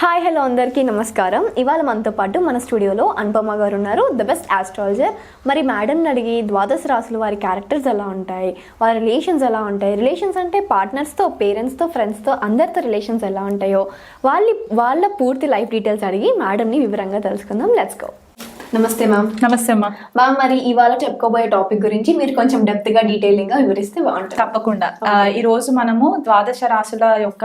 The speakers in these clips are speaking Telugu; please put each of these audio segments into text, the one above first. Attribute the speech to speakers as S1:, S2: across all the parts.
S1: హాయ్ హలో అందరికీ నమస్కారం. ఇవాళ మనతో పాటు మన స్టూడియోలో అనుపమ గారు ఉన్నారు. ద బెస్ట్ ఆస్ట్రాలజర్ మరి మేడంని అడిగి ద్వాదశ రాసులు వారి క్యారెక్టర్స్ ఎలా ఉంటాయి? వారి రిలేషన్స్ ఎలా ఉంటాయి? రిలేషన్స్ అంటే పార్ట్నర్స్తో పేరెంట్స్తో ఫ్రెండ్స్తో అందరితో రిలేషన్స్ ఎలా ఉంటాయో? వాళ్ళ వాళ్ళ పూర్తి లైఫ్ డీటెయిల్స్ అడిగి మేడంని వివరంగా తెలుసుకుందాం. లెట్స్ గో నమస్తే మ్యామ్
S2: నమస్తే అమ్మా
S1: మ్యామ్ మరి ఇవాళ చెప్పుకోబోయే టాపిక్ గురించి మీరు కొంచెం డెప్త్గా డీటెయిలింగ్గా వివరిస్తే బాగుంటుంది.
S2: తప్పకుండా. ఈ రోజు మనము ద్వాదశ రాశుల యొక్క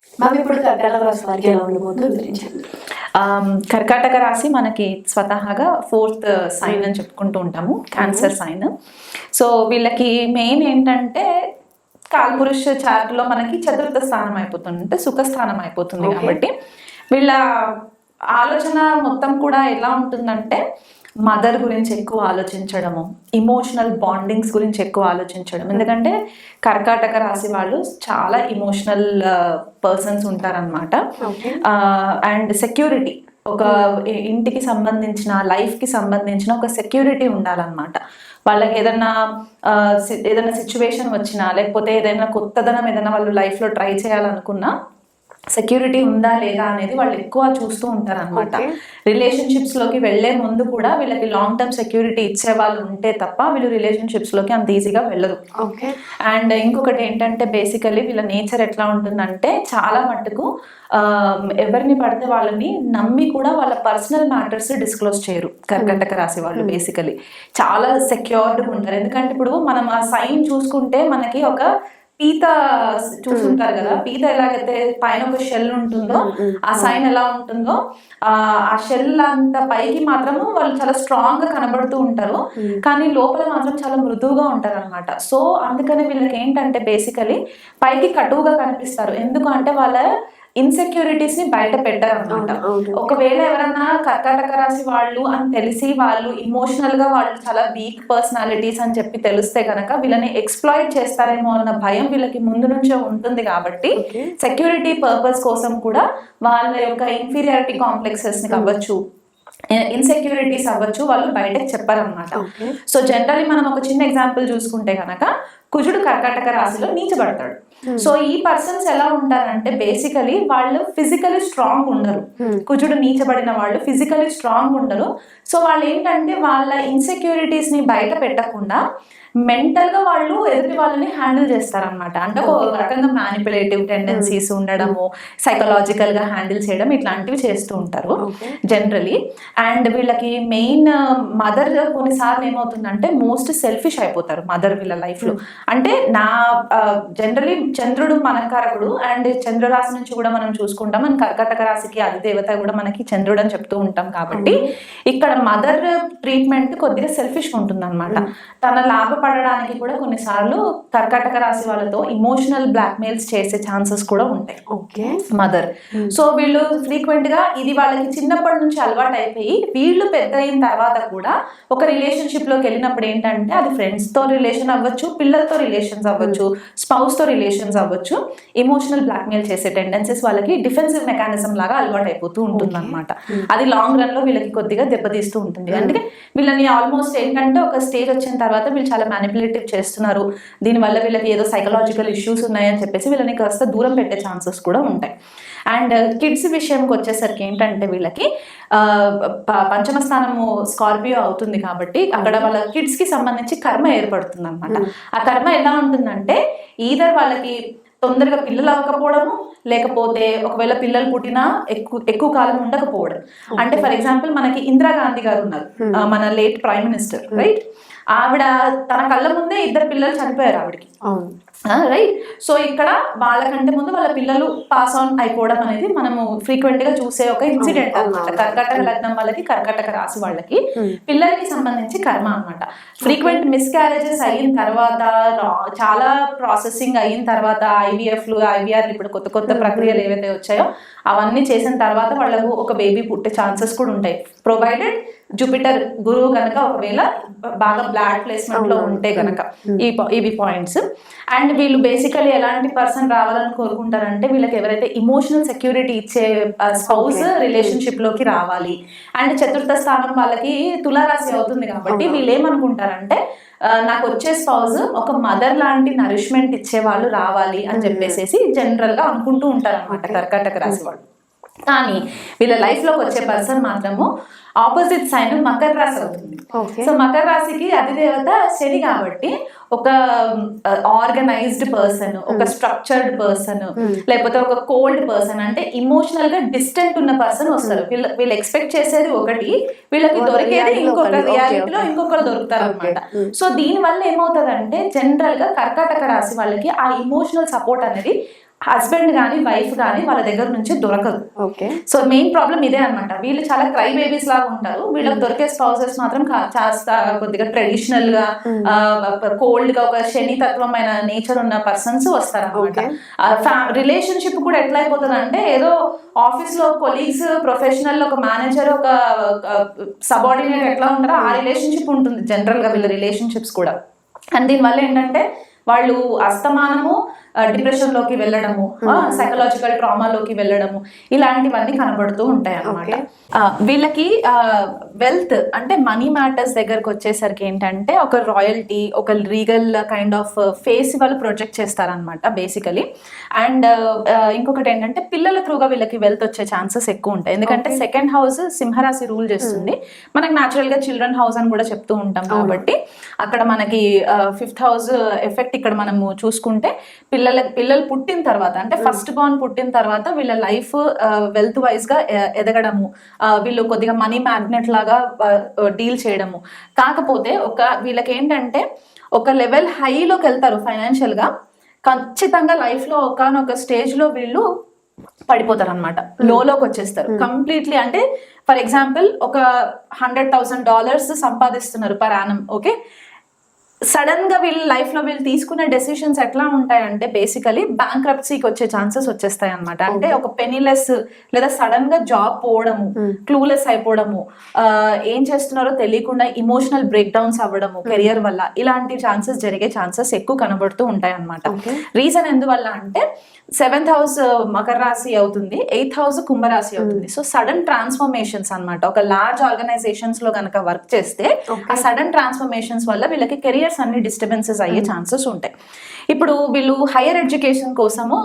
S1: మ్యామ్ ఇప్పుడు కర్కాటక రాశి వారికి ఎలా ఉండబోతుందో వివరించండి.
S2: కర్కాటక రాశి మనకి స్వతహాగా ఫోర్త్ సైన్ అని చెప్పుకుంటూ ఉంటాము క్యాన్సర్ సైన్. సో వీళ్ళకి మెయిన్ ఏంటంటే కాల్పురుష చార్ట్లో మనకి చతుర్థ స్థానం అయిపోతుంది అంటే సుఖస్థానం అయిపోతుంది. కాబట్టి వీళ్ళ ఆలోచన మొత్తం కూడా ఎలా ఉంటుందంటే మదర్ గురించి ఎక్కువ ఆలోచించడము ఇమోషనల్ బాండింగ్స్ గురించి ఎక్కువ ఆలోచించడం. ఎందుకంటే కర్కాటక రాశి వాళ్ళు చాలా ఇమోషనల్ పర్సన్స్ ఉంటారనమాట అండ్ సెక్యూరిటీ ఒక ఇంటికి సంబంధించిన లైఫ్కి సంబంధించిన ఒక సెక్యూరిటీ ఉండాలన్నమాట. వాళ్ళకి ఏదైనా ఆ, సి- ఏదైనా సిచ్యువేషన్ వచ్చినా లేకపోతే ఏదైనా కొత్తదనం ఏదైనా వాళ్ళు life లో ట్రై చేయాలనుకున్నా సెక్యూరిటీ ఉందా లేదా అనేది వాళ్ళు ఎక్కువ చూస్తూ ఉంటారు అనమాట. రిలేషన్షిప్స్లోకి వెళ్ళే ముందు కూడా వీళ్ళకి లాంగ్ టర్మ్ సెక్యూరిటీ ఇచ్చే వాళ్ళు ఉంటే తప్ప వీళ్ళు రిలేషన్షిప్స్లోకి అంత ఈజీగా వెళ్ళరు
S1: ఓకే.
S2: అండ్ ఇంకొకటి ఏంటంటే బేసికలీ వీళ్ళ నేచర్ ఎట్లా ఉంటుందంటే చాలా మట్టుకు ఆ, ఎవరిని పడితే వాళ్ళని నమ్మి కూడా వాళ్ళ పర్సనల్ మ్యాటర్స్ డిస్క్లోజ్ చేయరు. కర్కటక రాశి వాళ్ళు బేసికలీ చాలా సెక్యూర్డ్గా ఉంటారు. ఎందుకంటే ఇప్పుడు మనం ఆ సైన్ చూసుకుంటే మనకి ఒక పీత చూసుంటారు కదా పీత ఎలాగైతే పైన ఒక షెల్ ఉంటుందో ఆ సైన్ ఎలా ఉంటుందో ఆ ఆ షెల్ అంత పైకి మాత్రము వాళ్ళు చాలా స్ట్రాంగ్గా కనబడుతూ ఉంటారు. కానీ లోపల మాత్రం చాలా మృదువుగా ఉంటారు అనమాట సో అందుకని వీళ్ళకి ఏంటంటే బేసికలీ పైకి కటువుగా కనిపిస్తారు. ఎందుకు అంటే వాళ్ళ ఇన్సెక్యూరిటీస్ని బయట పెట్టారు అనమాట
S1: అవును, అవును.
S2: ఒకవేళ ఎవరన్నా కర్కాటక రాశి వాళ్ళు అని తెలిసి వాళ్ళు ఇమోషనల్గా వాళ్ళు చాలా వీక్ పర్సనాలిటీస్ అని చెప్పి తెలిస్తే కనుక వీళ్ళని ఎక్స్ప్లాయిట్ చేస్తారేమో అన్న భయం వీళ్ళకి ముందు నుంచే ఉంటుంది కాబట్టి. సెక్యూరిటీ పర్పస్ కోసం కూడా వాళ్ళ యొక్క ఇన్ఫీరియారిటీ కాంప్లెక్సెస్ని అవ్వచ్చు ఇన్సెక్యూరిటీస్ అవ్వచ్చు వాళ్ళు బయటకు చెప్పారనమాట. సో జనరల్లీ మనం ఒక చిన్న ఎగ్జాంపుల్ చూసుకుంటే కనుక కుజుడు కర్కాటక రాశిలో నీచబడతాడు సో ఈ పర్సన్స్ ఎలా ఉంటారంటే బేసికలీ వాళ్ళు ఫిజికలీ స్ట్రాంగ్ ఉండరు. కుజుడు నీచబడిన వాళ్ళు ఫిజికలీ స్ట్రాంగ్ ఉండరు. సో వాళ్ళు ఏంటంటే వాళ్ళ ఇన్సెక్యూరిటీస్ని బయట పెట్టకుండా మెంటల్గా వాళ్ళు ఎదుటి వాళ్ళని హ్యాండిల్ చేస్తారనమాట అంటే ఒక రకంగా మ్యానిపులేటివ్ టెండెన్సీస్ ఉండడము సైకలాజికల్గా హ్యాండిల్ చేయడం ఇట్లాంటివి చేస్తూ ఉంటారు. జనరలీ అండ్ వీళ్ళకి మెయిన్ మదర్ కొన్నిసార్లు ఏమవుతుందంటే మోస్ట్ సెల్ఫిష్ అయిపోతారు మదర్ వీళ్ళ లైఫ్లో. అంటే నా జనరలీ చంద్రుడు మనకారకుడు అండ్ చంద్రరాశి నుంచి కూడా మనం చూసుకుంటాం. మన కర్కటక రాశికి అధిదేవత కూడా మనకి చంద్రుడు అని చెప్తూ ఉంటాం కాబట్టి ఇక్కడ మదర్ ట్రీట్మెంట్ కొద్దిగా సెల్ఫిష్ ఉంటుంది అనమాట తన లాభపడడానికి కూడా కొన్నిసార్లు కర్కటక రాశి వాళ్ళతో ఇమోషనల్ బ్లాక్మెయిల్స్ చేసే ఛాన్సెస్ కూడా ఉంటాయి.
S1: ఓకే.
S2: మదర్ సో వీళ్ళు ఫ్రీక్వెంట్గా ఇది వాళ్ళకి చిన్నప్పటి నుంచి అలవాటు అయిపోయి వీళ్ళు పెద్ద అయిన తర్వాత కూడా ఒక రిలేషన్షిప్లోకి వెళ్ళినప్పుడు ఏంటంటే అది ఫ్రెండ్స్తో రిలేషన్ అవ్వచ్చు పిల్లలతో రిలేషన్స్ అవ్వచ్చు స్పౌస్తో రిలేషన్స్ అవ్వచ్చు. ఇమోషనల్ బ్లాక్మెయిల్ చేసే టెండెన్సీస్ వాళ్ళకి డిఫెన్సివ్ మెకానిజం లాగా అలవాటు అయిపోతూ ఉంటుంది అనమాట అది లాంగ్ రన్లో వీళ్ళకి కొద్దిగా దెబ్బతీస్తూ ఉంటుంది. అందుకే వీళ్ళని ఆల్మోస్ట్ ఏంటంటే ఒక స్టేజ్ వచ్చిన తర్వాత వీళ్ళు చాలా మ్యానిపులేటివ్ చేస్తున్నారు. దీనివల్ల వీళ్ళకి ఏదో సైకలాజికల్ ఇష్యూస్ ఉన్నాయని చెప్పేసి వీళ్ళని కాస్త దూరం పెట్టే ఛాన్సెస్ కూడా ఉంటాయి. అండ్ కిడ్స్ విషయంకి వచ్చేసరికి ఏంటంటే వీళ్ళకి పంచమ స్థానము స్కార్పియో అవుతుంది కాబట్టి అక్కడ వాళ్ళ కిడ్స్కి సంబంధించి కర్మ ఏర్పడుతుంది అనమాట ఆ కర్మ ఎలా ఉంటుందంటే ఈధర్ వాళ్ళకి తొందరగా పిల్లలు అవ్వకపోవడము లేకపోతే ఒకవేళ పిల్లలు పుట్టినా ఎక్కువ ఎక్కువ కాలం ఉండకపోవడం. అంటే ఫర్ ఎగ్జాంపుల్ మనకి ఇందిరాగాంధీ గారు ఉన్నారు. ఆ, మన లేట్ ప్రైమ్ మినిస్టర్ రైట్ ఆవిడ తన కళ్ళ ముందే ఇద్దరు పిల్లలు చనిపోయారు ఆవిడకి. రైట్ సో ఇక్కడ వాళ్ళకంటే ముందు వాళ్ళ పిల్లలు పాస్ ఆన్ అయిపోవడం అనేది మనము ఫ్రీక్వెంట్గా చూసే ఒక ఇన్సిడెంట్ అనమాట కర్కాటక లగ్నం వాళ్ళకి కర్కాటక రాశి వాళ్ళకి పిల్లలకి సంబంధించి కర్మ అన్నమాట. ఫ్రీక్వెంట్ మిస్ క్యారేజెస్ అయిన తర్వాత చాలా ప్రాసెసింగ్ అయిన తర్వాత ఐవీఎఫ్లు ఐవీఆర్ ఇప్పుడు కొత్త కొత్త ప్రక్రియలు ఏవైతే వచ్చాయో అవన్నీ చేసిన తర్వాత వాళ్ళకు ఒక బేబీ పుట్టే ఛాన్సెస్ కూడా ఉంటాయి. ప్రొవైడెడ్ జూపిటర్ గురువు కనుక ఒకవేళ బాగా బ్లాడ్ ప్లేస్మెంట్లో ఉంటే కనుక ఈ ఇవి పాయింట్స్ అండ్ వీళ్ళు బేసికలీ ఎలాంటి పర్సన్ రావాలని కోరుకుంటారంటే వీళ్ళకి ఎవరైతే ఇమోషనల్ సెక్యూరిటీ ఇచ్చే స్పౌస్ రిలేషన్షిప్లోకి రావాలి. అండ్ చతుర్థ స్థానం వాళ్ళకి తులారాశి అవుతుంది కాబట్టి వీళ్ళు ఏమనుకుంటారంటే నాకు వచ్చే స్పౌజ్ ఒక మదర్ లాంటి నరిష్మెంట్ ఇచ్చే వాళ్ళు రావాలి అని చెప్పేసి జనరల్గా అనుకుంటూ ఉంటారు అనమాట కర్కాటక రాశి వాళ్ళు. కానీ వీళ్ళ లైఫ్లోకి వచ్చే పర్సన్ మాత్రము ఆపోజిట్ సైన్ మకర రాశి అవుతుంది. సో మకర రాశికి అధిదేవత శని కాబట్టి ఒక ఆర్గనైజ్డ్ పర్సన్ ఒక స్ట్రక్చర్డ్ పర్సన్ లేకపోతే ఒక కోల్డ్ పర్సన్ అంటే ఇమోషనల్గా డిస్టెంట్ ఉన్న పర్సన్ వస్తారు. వీళ్ళు వీళ్ళు ఎక్స్పెక్ట్ చేసేది ఒకటి వీళ్ళకి
S1: వాళ్ళ
S2: దొరికేది
S1: లో
S2: ఇంకొక రియాలిటీలో. ఇంకొకరు దొరుకుతారు అనమాట సో దీని వల్ల ఏమవుతుందంటే జనరల్గా కర్కాటక రాశి వాళ్ళకి ఆ ఇమోషనల్ సపోర్ట్ అనేది హస్బెండ్ గానీ వైఫ్ గానీ వాళ్ళ దగ్గర నుంచి దొరకదు.
S1: ఓకే.
S2: సో మెయిన్ ప్రాబ్లం ఇదే అన్నమాట. వీళ్ళు చాలా క్రై బేబీస్ లాగా ఉంటారు. వీళ్ళకి దొరికే స్పౌసెస్ మాత్రం కాస్త కొద్దిగా ట్రెడిషనల్గా కోల్డ్గా ఒక శని తత్వమైన నేచర్ ఉన్న పర్సన్స్ వస్తారు అనమాట రిలేషన్షిప్ కూడా ఎట్లా అయిపోతుంది అంటే ఏదో ఆఫీస్లో కొలీగ్స్ ప్రొఫెషనల్ ఒక మేనేజర్ ఒక సబార్డినేట్ ఎట్లా ఉంటారో ఆ రిలేషన్షిప్ ఉంటుంది జనరల్గా వీళ్ళ రిలేషన్షిప్స్ కూడా. అండ్ దీనివల్ల ఏంటంటే వాళ్ళు అస్తమానము డిప్రెషన్లోకి వెళ్ళడము సైకలాజికల్ ట్రామాలోకి వెళ్ళడము ఇలాంటివన్నీ కనబడుతూ ఉంటాయి అన్నమాట వీళ్ళకి వెల్త్ అంటే మనీ మ్యాటర్స్ దగ్గరకు వచ్చేసరికి ఏంటంటే ఒక రాయల్టీ ఒక లీగల్ కైండ్ ఆఫ్ ఫేస్ వాళ్ళు ప్రొజెక్ట్ చేస్తారనమాట బేసికలీ అండ్ ఇంకొకటి ఏంటంటే పిల్లల త్రూగా వీళ్ళకి వెల్త్ వచ్చే ఛాన్సెస్ ఎక్కువ ఉంటాయి. ఎందుకంటే సెకండ్ హౌస్ సింహరాశి రూల్ చేస్తుంది. మనకి న్యాచురల్గా చిల్డ్రన్ హౌస్ అని కూడా చెప్తూ ఉంటాం కాబట్టి అక్కడ మనకి ఫిఫ్త్ హౌస్ ఎఫెక్ట్ ఇక్కడ మనము చూసుకుంటే పిల్లల పిల్లలు పుట్టిన తర్వాత అంటే ఫస్ట్ బార్న్ పుట్టిన తర్వాత వీళ్ళ లైఫ్ వెల్త్ వైజ్గా ఎదగడము. వీళ్ళు కొద్దిగా మనీ మ్యాగ్నెట్ లాగా డీల్ చేయడము. కాకపోతే ఒక వీళ్ళకి ఏంటంటే ఒక లెవెల్ హైలోకి వెళ్తారు ఫైనాన్షియల్గా ఖచ్చితంగా లైఫ్లో ఒకనొక స్టేజ్లో వీళ్ళు పడిపోతారు అనమాట లోకి వచ్చేస్తారు. కంప్లీట్లీ అంటే ఫర్ ఎగ్జాంపుల్ ఒక హండ్రెడ్ థౌసండ్ డాలర్స్ సంపాదిస్తున్నారు పర్ యానం ఓకే సడన్గా వీళ్ళ లైఫ్లో వీళ్ళు తీసుకునే డెసిషన్స్ ఎట్లా ఉంటాయంటే బేసికలీ బ్యాంక్ వచ్చే ఛాన్సెస్ వచ్చేస్తాయి అనమాట అంటే ఒక పెనీలెస్ లేదా సడన్గా జాబ్ పోవడము క్లూలెస్ అయిపోవడము ఏం చేస్తున్నారో తెలియకుండా ఇమోషనల్ బ్రేక్ డౌన్స్ అవ్వడము కెరియర్ వల్ల ఇలాంటి ఛాన్సెస్ జరిగే ఛాన్సెస్ ఎక్కువ కనబడుతూ ఉంటాయి అనమాట రీజన్ ఎందువల్ల అంటే సెవెంత్ హౌస్ మకర రాశి అవుతుంది ఎయిత్ హౌస్ కుంభరాశి అవుతుంది. సో సడన్ ట్రాన్స్ఫర్మేషన్స్ అన్నమాట. ఒక లార్జ్ ఆర్గనైజేషన్స్లో కనుక వర్క్ చేస్తే ఆ సడన్ ట్రాన్స్ఫర్మేషన్స్ వల్ల వీళ్ళకి కెరియర్స్ అన్ని డిస్టర్బెన్సెస్ అయ్యే ఛాన్సెస్ ఉంటాయి. ఇప్పుడు వీళ్ళు హైయర్ ఎడ్యుకేషన్ కోసము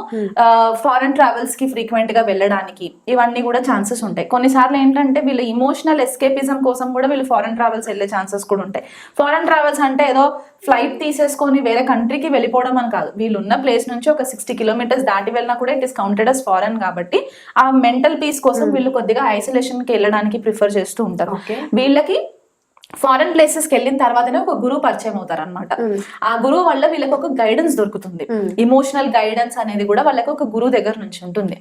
S2: ఫారెన్ ట్రావెల్స్కి ఫ్రీక్వెంట్గా వెళ్ళడానికి ఇవన్నీ కూడా ఛాన్సెస్ ఉంటాయి. కొన్నిసార్లు ఏంటంటే వీళ్ళు ఇమోషనల్ ఎస్కేపిజం కోసం కూడా వీళ్ళు ఫారెన్ ట్రావెల్స్ వెళ్ళే ఛాన్సెస్ కూడా ఉంటాయి. ఫారెన్ ట్రావెల్స్ అంటే ఏదో ఫ్లైట్ తీసేసుకొని వేరే కంట్రీకి వెళ్ళిపోవడం అని కాదు. వీళ్ళు ఉన్న ప్లేస్ నుంచి ఒక సిక్స్టీ కిలోమీటర్స్ దాటి వెళ్ళినా కూడా it is counted as foreign కాబట్టి ఆ మెంటల్ పీస్ కోసం వీళ్ళు కొద్దిగా ఐసోలేషన్కి వెళ్ళడానికి ప్రిఫర్ చేస్తూ ఉంటారు. వీళ్ళకి ఫారెన్ ప్లేసెస్కి వెళ్ళిన తర్వాతనే ఒక గురువు పరిచయం అవుతారు అనమాట ఆ గురువు వల్ల వీళ్ళకి ఒక గైడెన్స్ దొరుకుతుంది. ఇమోషనల్ గైడెన్స్ అనేది కూడా వాళ్ళకి ఒక గురువు దగ్గర నుంచి ఉంటుంది.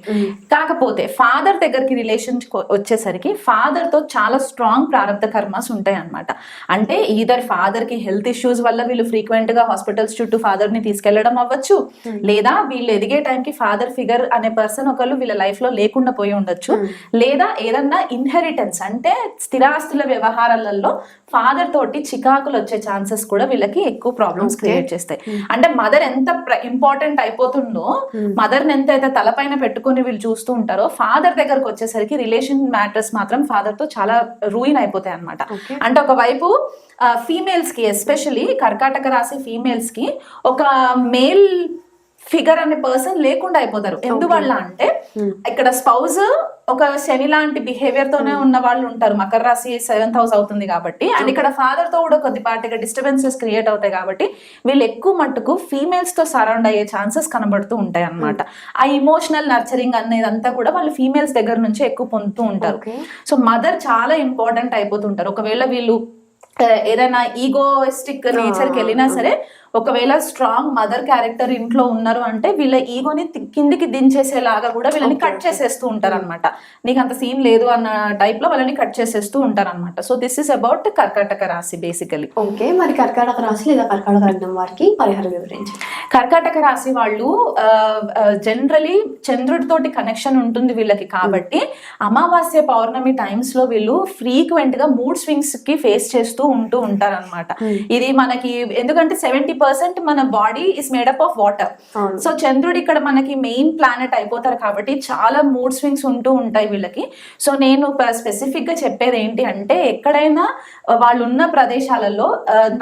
S2: కాకపోతే ఫాదర్ దగ్గరికి రిలేషన్ వచ్చేసరికి ఫాదర్తో చాలా స్ట్రాంగ్ ప్రారంభ కర్మాస్ ఉంటాయి అనమాట అంటే ఈధర్ ఫాదర్కి హెల్త్ ఇష్యూస్ వల్ల వీళ్ళు ఫ్రీక్వెంట్గా హాస్పిటల్స్ చుట్టూ ఫాదర్ని తీసుకెళ్ళడం అవ్వచ్చు లేదా వీళ్ళు ఎదిగే టైంకి ఫాదర్ ఫిగర్ అనే పర్సన్ ఒకళ్ళు వీళ్ళ లైఫ్లో లేకుండా పోయి ఉండొచ్చు లేదా ఏదన్నా ఇన్హెరిటెన్స్ అంటే స్థిరాస్తుల వ్యవహారాలలో ఫాదర్ తోటి చికాకులు వచ్చే ఛాన్సెస్ కూడా వీళ్ళకి ఎక్కువ ప్రాబ్లమ్స్ క్రియేట్ చేస్తాయి. అంటే మదర్ ఎంత ఇంపార్టెంట్ అయిపోతుందో మదర్ ఎంత అయితే తలపైన పెట్టుకొని వీళ్ళు చూస్తూ ఉంటారో ఫాదర్ దగ్గరకు వచ్చేసరికి రిలేషన్ మ్యాటర్స్ మాత్రం ఫాదర్తో చాలా రూయిన్ అయిపోతాయి అనమాట అంటే ఒకవైపు ఫీమేల్స్కి ఎస్పెషలీ కర్కాటక రాశి ఫీమేల్స్కి ఒక మేల్ ఫిగర్ అనే పర్సన్ లేకుండా అయిపోతారు. ఎందువల్ల అంటే ఇక్కడ స్పౌజ్ ఒక శని లాంటి బిహేవియర్ తోనే ఉన్న వాళ్ళు ఉంటారు. మకర రాశి సెవెంత్ హౌస్ అవుతుంది కాబట్టి. అండ్ ఇక్కడ ఫాదర్తో కూడా కొద్దిపాటిగా డిస్టర్బెన్సెస్ క్రియేట్ అవుతాయి కాబట్టి వీళ్ళు ఎక్కువ మట్టుకు ఫీమేల్స్తో సరౌండ్ అయ్యే ఛాన్సెస్ కనబడుతూ ఉంటాయి అన్నమాట. ఆ ఇమోషనల్ నర్చరింగ్ అనేది అంతా కూడా వాళ్ళు ఫీమేల్స్ దగ్గర నుంచి ఎక్కువ పొందుతూ ఉంటారు. సో మదర్ చాలా ఇంపార్టెంట్ అయిపోతుంటారు. ఒకవేళ వీళ్ళు ఏదైనా ఈగోయిస్టిక్ నేచర్కి వెళ్ళినా సరే ఒకవేళ స్ట్రాంగ్ మదర్ క్యారెక్టర్ ఇంట్లో ఉన్నారు అంటే వీళ్ళ ఈగోని కిందికి దించేసేలాగా కూడా వీళ్ళని కట్ చేసేస్తూ ఉంటారు అనమాట నీకు అంత సీన్ లేదు అన్న టైప్లో వాళ్ళని కట్ చేసేస్తూ ఉంటారు అనమాట సో దిస్ ఇస్ అబౌట్ కర్కాటక రాశి బేసికలీ
S1: ఓకే మరి కర్కాటక రాశి లేదా కర్కాటక లగ్నం వారికి పరిహారం వివరించండి
S2: కర్కాటక రాశి వాళ్ళు జనరలీ చంద్రుడితోటి కనెక్షన్ ఉంటుంది వీళ్ళకి కాబట్టి అమావాస్య పౌర్ణమి టైమ్స్లో వీళ్ళు ఫ్రీక్వెంట్గా మూడ్ స్వింగ్స్కి ఫేస్ చేస్తూ ఉంటూ ఉంటారు అనమాట ఇది మనకి ఎందుకంటే సెవెంటీ పర్సెంట్ మన body is made up of water. So చంద్రుడు ఇక్కడ మనకి మెయిన్ ప్లానెట్ అయిపోతారు కాబట్టి చాలా మూడ్ స్వింగ్స్ ఉంటూ ఉంటాయి వీళ్ళకి. సో నేను స్పెసిఫిక్గా చెప్పేది ఏంటి అంటే ఎక్కడైనా వాళ్ళు ఉన్న ప్రదేశాలలో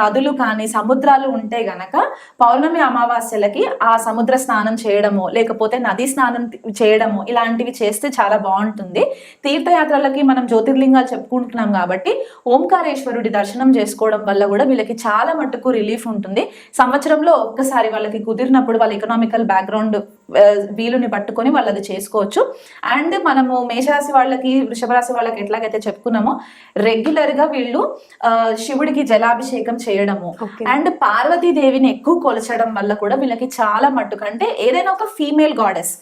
S2: నదులు కానీ సముద్రాలు ఉంటే గనక పౌర్ణమి అమావాస్యలకి ఆ సముద్ర స్నానం చేయడము లేకపోతే నది స్నానం చేయడము ఇలాంటివి చేస్తే చాలా బాగుంటుంది. తీర్థయాత్రలకి మనం జ్యోతిర్లింగాలు చెప్పుకుంటున్నాం కాబట్టి ఓంకారేశ్వరుడి దర్శనం చేసుకోవడం వల్ల కూడా వీళ్ళకి చాలా మట్టుకు రిలీఫ్ ఉంటుంది. సంవత్సరంలో ఒక్కసారి వాళ్ళకి కుదిరినప్పుడు వాళ్ళ ఎకనామికల్ బ్యాక్గ్రౌండ్ వీలుని పట్టుకొని వాళ్ళు అది చేసుకోవచ్చు. అండ్ మనము మేషరాశి వాళ్ళకి వృషభ రాశి వాళ్ళకి ఎట్లాగైతే చెప్పుకున్నామో రెగ్యులర్గా వీళ్ళు శివుడికి జలాభిషేకం చేయడము. అండ్ పార్వతీదేవిని ఎక్కువ కొలచడం వల్ల కూడా వీళ్ళకి చాలా మట్టుకు అంటే ఏదైనా ఒక ఫీమేల్ గాడెస్.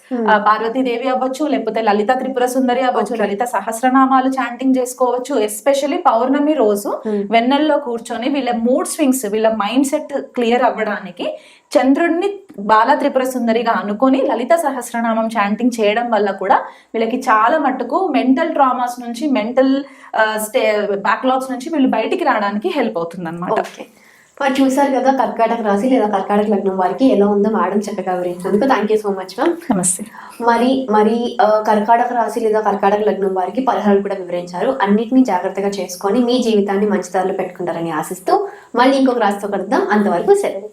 S2: పార్వతీదేవి అవ్వచ్చు లేకపోతే లలిత త్రిపుర సుందరి అవ్వచ్చు లలిత సహస్రనామాలు చాంటింగ్ చేసుకోవచ్చు. ఎస్పెషల్లీ పౌర్ణమి రోజు వెన్నెల్లో కూర్చొని వీళ్ళ మూడ్ స్వింగ్స్ వీళ్ళ మైండ్ సెట్ క్లియర్ అవ్వడానికి చంద్రుడిని బాల త్రిపుర సుందరిగా అనుకొని లలిత సహస్రనామం చాంటింగ్ చేయడం వల్ల కూడా వీళ్ళకి చాలా మట్టుకు మెంటల్ ట్రామాస్ నుంచి మెంటల్ స్టే బ్యాక్లాగ్స్ నుంచి వీళ్ళు బయటికి రావడానికి హెల్ప్ అవుతుంది అనమాట
S1: ఓకే. మరి చూసారు కదా కర్కాటక రాశి లేదా కర్కాటక లగ్నం వారికి ఎలా ఉందో మేడం చక్కగా వివరించినందుకు thank you so much ma'am
S2: నమస్తే.
S1: మరి మరి కర్కాటక రాశి లేదా కర్కాటక లగ్నం వారికి పరిహారాలు కూడా వివరించారు. అన్నిటినీ జాగ్రత్తగా చేసుకొని మీ జీవితాన్ని మంచి దారిలో పెట్టుకుంటారని ఆశిస్తూ మళ్ళీ ఇంకొక రాశితో కలుద్దాం. అంతవరకు సెలవు.